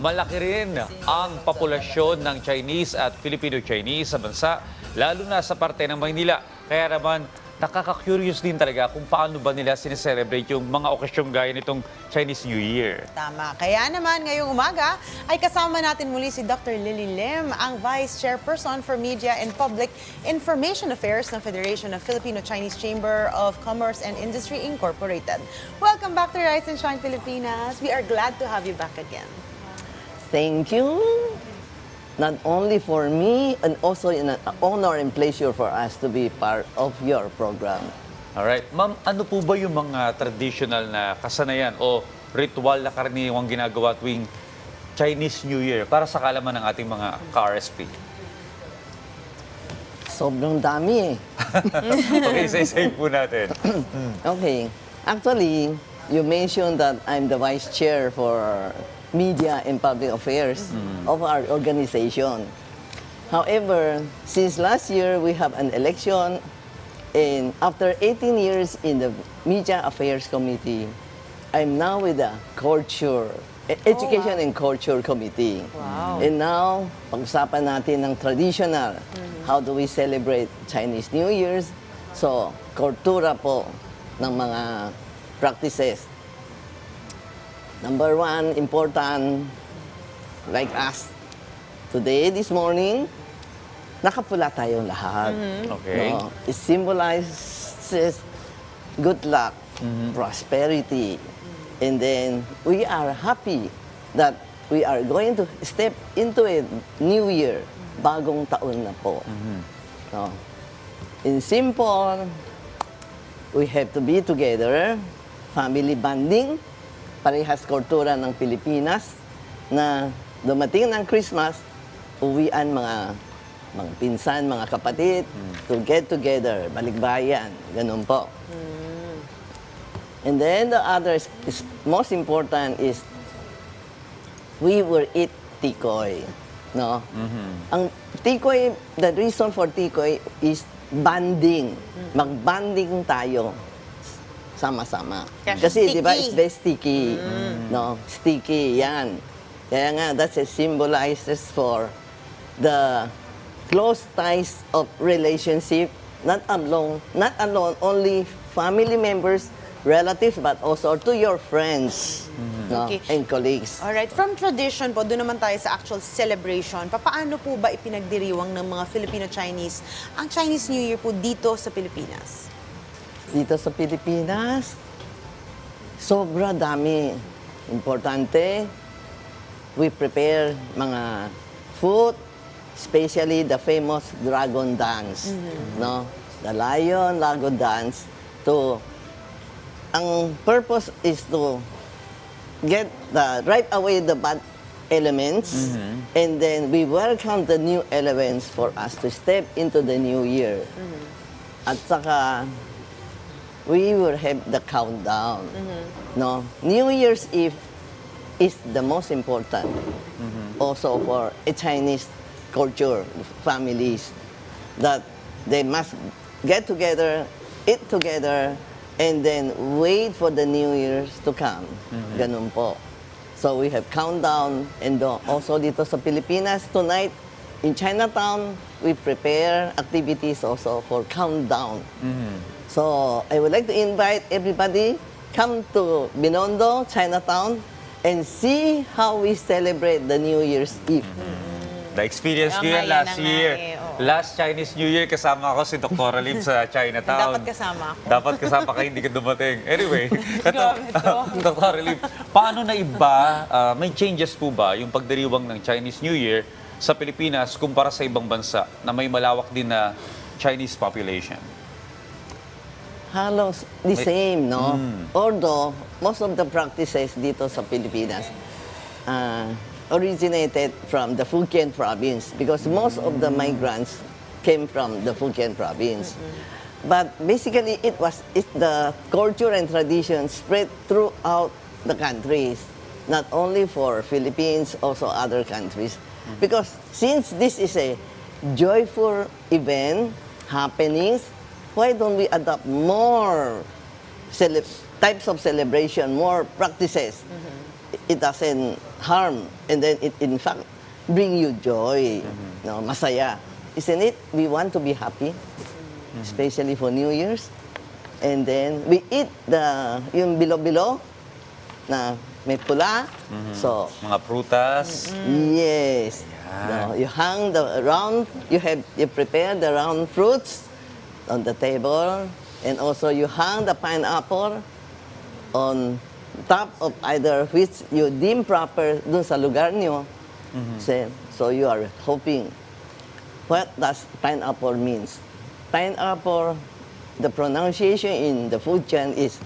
malaki rin ang populasyon ng Chinese at Filipino-Chinese sa bansa, lalo na sa parte ng Maynila. Kaya naman, nakaka-curious din talaga kung paano ba nila sineselebrate yung mga okasyong gaya nitong Chinese New Year. Tama. Kaya naman ngayong umaga ay kasama natin muli si Dr. Lily Lim, ang Vice Chairperson for Media and Public Information Affairs ng Federation of Filipino-Chinese Chamber of Commerce and Industry Incorporated. Welcome back to Rise and Shine Pilipinas. We are glad to have you back again. Thank you. Not only for me, and also an honor and pleasure for us to be part of your program. Alright. Ma'am, ano po ba yung mga traditional na kasanayan o ritual na karaniwang ginagawa tuwing Chinese New Year para sa kalaman ng ating mga ka-RSP? Sobrang dami eh. okay, say-say po natin. Okay. Actually, you mentioned that I'm the vice chair for media and public affairs of our organization. However, since last year, we have an election, and after 18 years in the Media Affairs Committee, I'm now with the Culture, E- Education and Culture Committee. Wow. And now, pag-usapan natin ng traditional, how do we celebrate Chinese New Year's? So, kultura po ng mga practices. Number one, important, like us, today, this morning, nakapula tayong lahat. Okay. No? It symbolizes good luck, prosperity, and then we are happy that we are going to step into a new year, bagong taon na po. No? In simple, we have to be together, family bonding, parehas kultura ng Pilipinas, na dumating ng Christmas, uwian mga mga pinsan, mga kapatid, to get together, balikbayan, ganun po. And then the other is, is most important is we will eat tikoy. No? Ang tikoy, the reason for tikoy is banding. Mag-banding tayo sama-sama. Kaya Kasi di ba, sticky. it's very sticky. No? Sticky, yan. Kaya nga, that's a symbolizes for the close ties of relationship, not alone, not alone, only family members, relatives, but also to your friends no? Okay. and colleagues. Alright, from tradition po, doon naman tayo sa actual celebration. Papaano po ba ipinagdiriwang ng mga Filipino-Chinese ang Chinese New Year po dito sa Pilipinas? Dito sa Pilipinas, sobra dami. Importante, we prepare mga food, especially the famous dragon dance. No? The lion dragon dance to ang purpose is to get the right away the bad elements and then we welcome the new elements for us to step into the new year. At saka we will have the countdown. No, New Year's Eve is the most important. Also for a Chinese culture, families, that they must get together, eat together, and then wait for the New Year's to come. Ganun po. So we have countdown and also dito sa Pilipinas tonight in Chinatown we prepare activities also for countdown. So I would like to invite everybody come to Binondo, Chinatown and see how we celebrate the New Year's Eve. Na-experience ko nga, last nga year. eh, oo. Last Chinese New Year, kasama ako si Dr. Lim sa Chinatown. Dapat kasama ako. Dapat kasama ka, hindi ka dumating. Anyway, ito, Grabe to. Dr. Lim, paano na iba, ah, may changes po ba yung pagdiriwang ng Chinese New Year sa Pilipinas kumpara sa ibang bansa na may malawak din na Chinese population? Halos the same, no? Although, most of the practices dito sa Pilipinas uh, originated from the Fujian province because most of the migrants came from the Fujian province. But basically, it was it, the culture and tradition spread throughout the countries, not only for Philippines, also other countries. Because since this is a joyful event, happenings, why don't we adopt more types of celebration, more practices? It doesn't harm. And then it, in fact, bring you joy, no, masaya. Isn't it? We want to be happy, especially for New Year's. And then we eat the, yung bilo-bilo na may pula. So, Mga prutas. Yes. No, you hang the round, you have you prepare the round fruits on the table, and also you hang the pineapple on top of either which you deem proper dun sa lugar nyo. So, so you are hoping. What does pineapple means? Pineapple, the pronunciation in the food chain is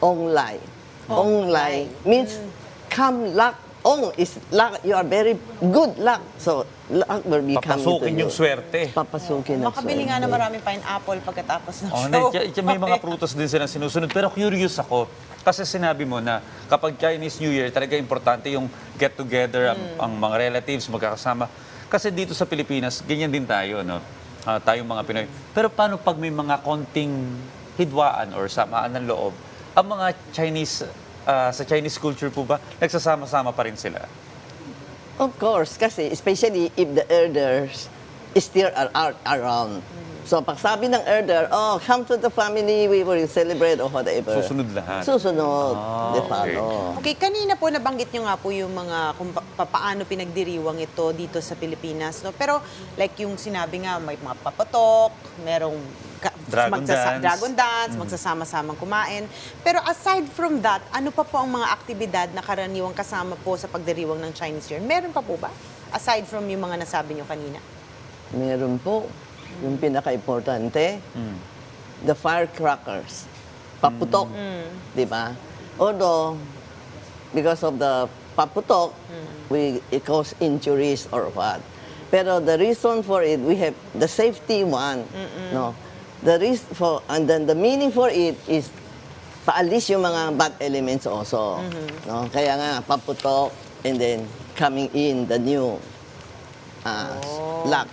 ong lai. Ong lai means come luck. Ong is luck. You are very good luck. So luck will be coming to Papasukin you. yung swerte. Papasukin ang Makabili nga na swerte. maraming pineapple pagkatapos ng Oh, show. hindi, y- y- may mga prutas din silang sinusunod. Pero curious ako, kasi sinabi mo na kapag Chinese New Year, talaga importante yung get-together, ang, ang mga relatives, magkakasama. Kasi dito sa Pilipinas, ganyan din tayo, no? Ah, tayong mga Pinoy. Pero paano pag may mga konting hidwaan or samaan ng loob, ang mga Chinese, ah, sa Chinese culture po ba, nagsasama-sama pa rin sila? Of course, kasi especially if the elders still are, around. So pag sabi ng elder, oh, come to the family, we will celebrate or whatever. Susunod lahat. Susunod. Ah, de okay. Okay, kanina po nabanggit nyo nga po yung mga kung pa- pa- paano pinagdiriwang ito dito sa Pilipinas. No? Pero like yung sinabi nga, may mga papatok, merong ka- Dragon dance. dragon dance, magsasama-samang kumain. Pero aside from that, ano pa po ang mga aktibidad na karaniwang kasama po sa pagdiriwang ng Chinese Year? Meron pa po ba? Aside from yung mga nasabi nyo kanina. Meron po. Yung pinaka-importante, the firecrackers. Paputok. Di ba? Although, because of the paputok, we, it cause injuries or what. Pero the reason for it, we have the safety one. No? The reason for, and then the meaning for it is paalis yung mga bad elements also. No? Kaya nga, paputok, and then coming in the new uh, luck.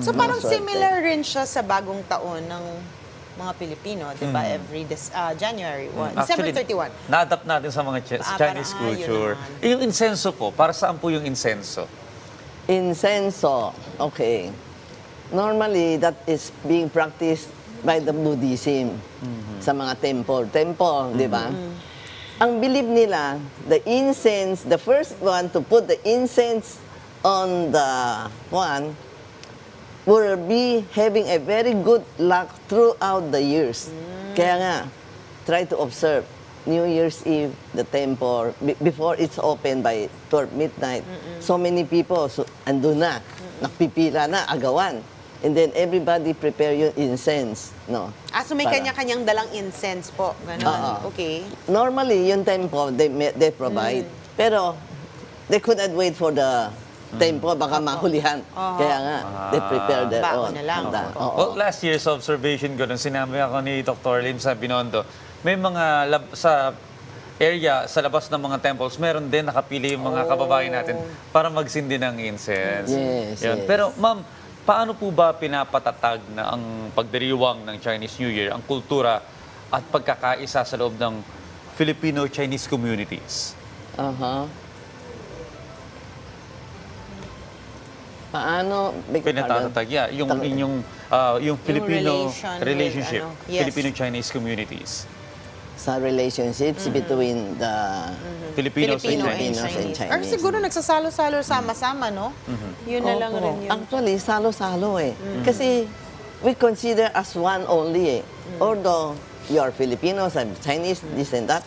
So parang Swerte. similar rin siya sa bagong taon ng mga Pilipino, di ba? Mm. Every this, ah, January 1, December 31. na-adapt natin sa mga Ch- Ah, Chinese parang, ah, yun culture. naman. Eh, yung insenso po, para saan po yung insenso? Incenso, okay. Normally, that is being practiced by the Buddhism sa mga temple. Temple, di ba? Ang believe nila, the incense, the first one to put the incense on the one will be having a very good luck throughout the years. Kaya nga, try to observe New Year's Eve, the temple, be- before it's open by 12 midnight. So many people, so, andun na, nakpipila na, agawan. And then everybody prepare yung incense. No? Ah, so may kanya-kanyang dalang incense po. Ganon. Oo. Okay. Normally, yung tempo, they, they provide. Pero, they could not wait for the tempo, baka mahulihan. Kaya nga, they prepare their Baon own. na lang. Handa. Oo. Well, last year's observation ko, nung sinabi ako ni Dr. Lim sa Binondo, may mga lab- sa area, sa labas ng mga temples, meron din nakapili yung mga kababayan natin para magsindi ng incense. Yes, yes. Pero ma'am, paano po ba pinapatatag na ang pagdiriwang ng Chinese New Year, ang kultura at pagkakaisa sa loob ng Filipino-Chinese communities? Aha. Paano? Pinatatag, yeah. Yung Tang- inyong, ah, yung Filipino relation with, relationship, ano, yes. Filipino-Chinese communities. Sa relationships between the... Filipinos Filipino and and Chinese. Chinese. and Or Chinese. siguro nagsasalo-salo sama-sama, no? Yun na lang Opo. rin yun. Actually, salo-salo eh. Kasi we consider as one only eh. Although you are Filipinos, I'm Chinese, this and that.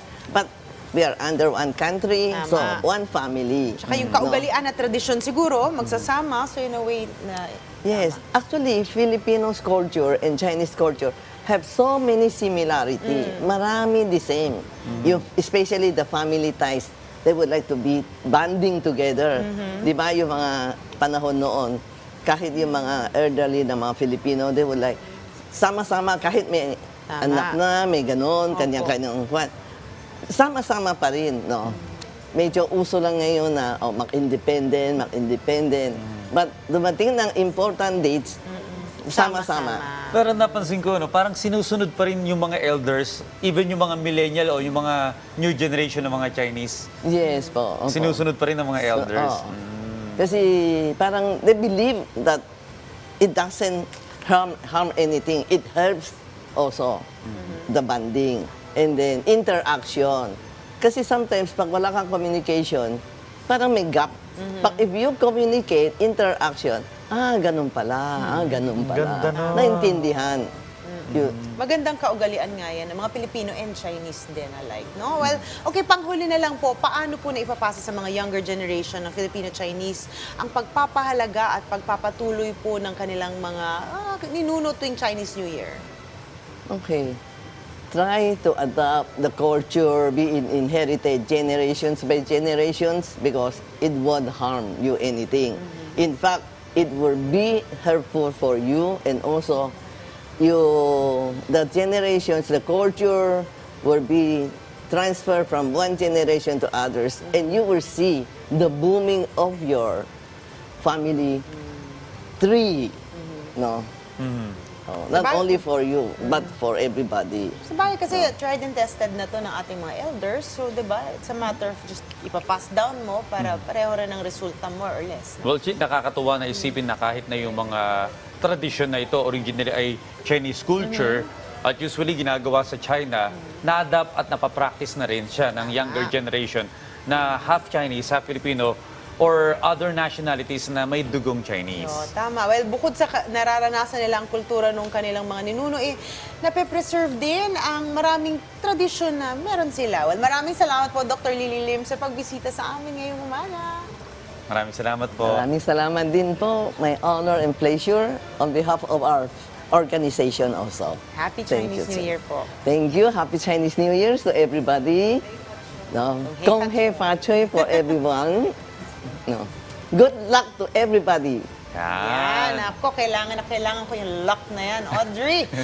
We are under one country, Tama. so one family. Tsaka yung No? kaugalian na tradisyon siguro, magsasama. So in a way na... Yes, actually, Filipinos culture and Chinese culture have so many similarity. Marami the same. Yung, especially the family ties. They would like to be banding together. Di ba yung mga panahon noon, kahit yung mga elderly na mga Filipino, they would like, sama-sama kahit may Tama. anak na, may ganon, kanya-kanyang kwan. Sama-sama pa rin, no? Medyo uso lang ngayon na oh, mag-independent, mag-independent. But dumating ng important dates, sama-sama. Pero napansin ko, no, parang sinusunod pa rin yung mga elders, even yung mga millennial o yung mga new generation ng mga Chinese. Yes po. opo. Sinusunod pa rin ng mga elders. Oo. Mm. Kasi parang they believe that it doesn't harm, harm anything. It helps also the bonding and then interaction. Kasi sometimes pag wala kang communication, parang may gap. Pag if you communicate, interaction, ah, ganun pala, ah, ganun pala. Ganda nun. Naintindihan. Yun. Magandang kaugalian nga yan ng mga Pilipino and Chinese din alike, no? Well, okay, panghuli na lang po, paano po na ipapasa sa mga younger generation ng Filipino-Chinese ang pagpapahalaga at pagpapatuloy po ng kanilang mga ah, ninuno tuwing Chinese New Year? Okay. Try to adapt the culture, be it inherited generations by generations because it won't harm you anything. In fact, it will be helpful for you and also you the generations, the culture will be transferred from one generation to others and you will see the booming of your family tree. No? Oh, not Sabay- only for you, but for everybody. Sa bagay kasi tried and tested na to ng ating mga elders. So, di ba, it's a matter of just ipapass down mo para pareho rin ang resulta more or less. no? Well, nakakatuwa na isipin na kahit na yung mga tradisyon na ito originally ay Chinese culture at usually ginagawa sa China, na-adapt at napapractice na rin siya ng younger generation na half Chinese, half Filipino or other nationalities na may dugong Chinese. No, tama. Well, bukod sa nararanasan nila ang kultura ng kanilang mga ninuno, eh, nape-preserve din ang maraming tradisyon na meron sila. Well, maraming salamat po, Dr. Lily Lim, sa pagbisita sa amin ngayong umaga. Maraming salamat po. Maraming salamat din po. My honor and pleasure on behalf of our organization also. Happy Chinese you, New. Year po. Thank you. Happy Chinese New Year to everybody. No. Kong He Fa Chui for everyone. No. Good luck to everybody. Yan. Yan, ako, kailangan na kailangan ko yung luck na yan. Audrey,